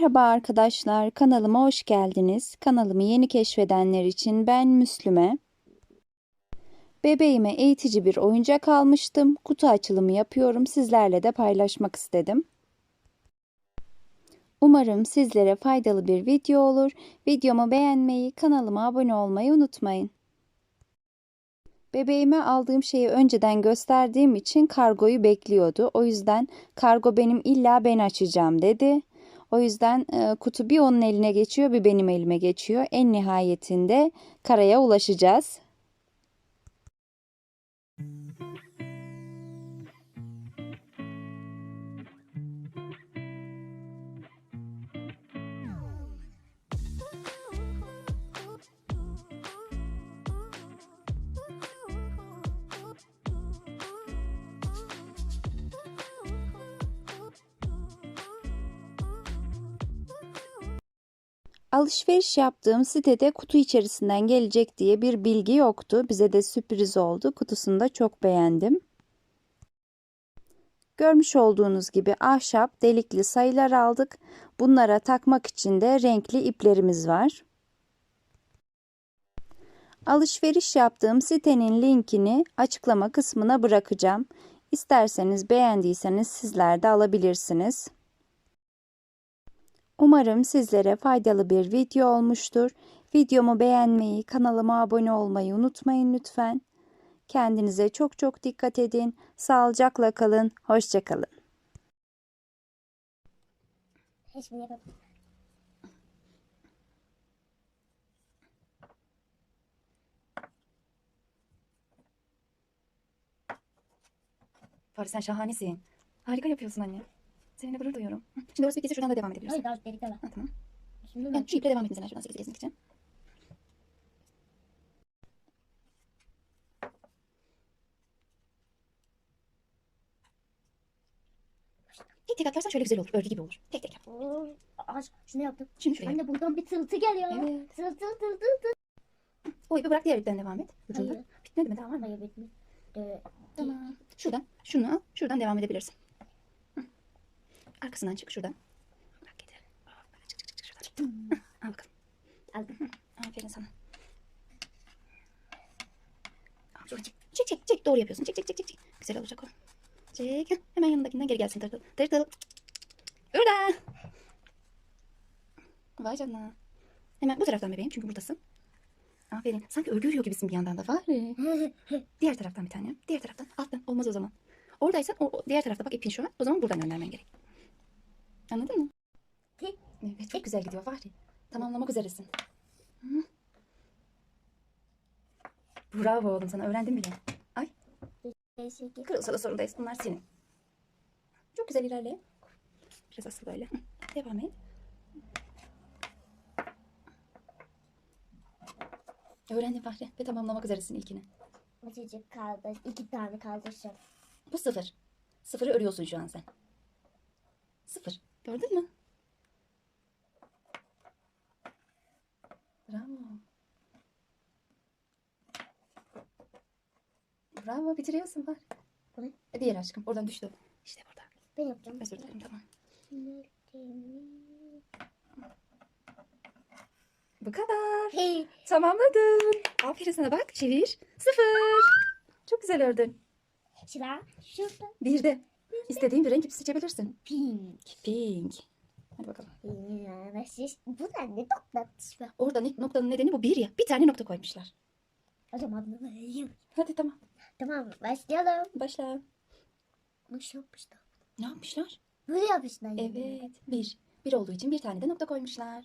Merhaba arkadaşlar, kanalıma hoş geldiniz. Kanalımı yeni keşfedenler için ben Müslüme. Bebeğime eğitici bir oyuncak almıştım. Kutu açılımı yapıyorum. Sizlerle de paylaşmak istedim. Umarım sizlere faydalı bir video olur. Videomu beğenmeyi, kanalıma abone olmayı unutmayın. Bebeğime aldığım şeyi önceden gösterdiğim için kargoyu bekliyordu. O yüzden kargo benim illa ben açacağım dedi. O yüzden e, kutu bir onun eline geçiyor bir benim elime geçiyor. En nihayetinde karaya ulaşacağız. Alışveriş yaptığım sitede kutu içerisinden gelecek diye bir bilgi yoktu. Bize de sürpriz oldu. Kutusunu da çok beğendim. Görmüş olduğunuz gibi ahşap delikli sayılar aldık. Bunlara takmak için de renkli iplerimiz var. Alışveriş yaptığım sitenin linkini açıklama kısmına bırakacağım. İsterseniz beğendiyseniz sizler de alabilirsiniz. Umarım sizlere faydalı bir video olmuştur. Videomu beğenmeyi, kanalıma abone olmayı unutmayın lütfen. Kendinize çok çok dikkat edin. Sağlıcakla kalın. Hoşçakalın. Fari sen şahanesin. Harika yapıyorsun anne. Seninle gurur duyuyorum. Hı, Şimdi orası bittiyse şuradan da devam edebilirsin. Hayır daha delik var. Ha, tamam. Şimdi Yani ben şu iple devam edin şuradan 8 gezmek için. Tek tek atlarsan şöyle güzel olur. Örgü gibi olur. Tek tek yap. Oo, az şunu yaptım. Şimdi şuraya. Anne buradan bir tıltı geliyor. Evet. Tıltı tıltı tıltı. O ipi bırak diğer ipten devam et. Ucunda. Bitmedi mi? Daha var mı? Hayır bitmiş. Ee, Tamam. Şuradan. Şunu al. Şuradan devam edebilirsin. Arkasından çık şuradan. Bak getir. Hop, böyle Çık çık çık şuradan. Çık. Hı, Al bakalım. Aldım. Aferin sana. Aferin. Çek, çek, çek, çek. Doğru yapıyorsun. Çek, çek, çek, çek. Güzel olacak o. Çek. Hemen yanındakinden geri gelsin tırtıl. Tırtıl. Burada. Vay canına. Hemen bu taraftan bebeğim çünkü buradasın. Aferin. Sanki örgü örüyor gibisin bir yandan da. Var. Diğer taraftan bir tane. Diğer taraftan. Alttan. Olmaz o zaman. Oradaysan o, o diğer tarafta bak ipin şu an. O zaman buradan göndermen gerek. Anladın mı? Evet çok güzel gidiyor Fahri. Tamamlamak üzeresin. Hı. Bravo oğlum sana öğrendim bile. Ay Teşekkür. kırılsa da sorundayız. Bunlar senin. Çok güzel ilerle. Biraz asıl böyle. Hı, Devam et. Öğrendim Fahri ve tamamlamak üzeresin ilkini. Azıcık kaldı. İki tane kaldı şu. Bu sıfır. Sıfırı örüyorsun şu an sen. Sıfır. Gördün mü? Bravo. Bravo bitiriyorsun bak. E, Diğer aşkım oradan düştü. İşte burada. Ben yapacağım. Özür dilerim tamam. Bu kadar. Hey. Tamamladın. Aferin sana bak. Çevir. Sıfır. Çok güzel ördün. Sıra şurada. Bir de istediğin bir renk seçebilirsin. Pink. Pink. Hadi bakalım. Ya, siz- Bu da ne tatlı. Orada ne- noktanın nedeni bu bir ya. Bir tane nokta koymuşlar. O zaman Hadi tamam. tamam başlayalım. Başla. Nasıl yapmışlar? Ne yapmışlar? Böyle yapmışlar. yani. Evet. Bir. Bir olduğu için bir tane de nokta koymuşlar.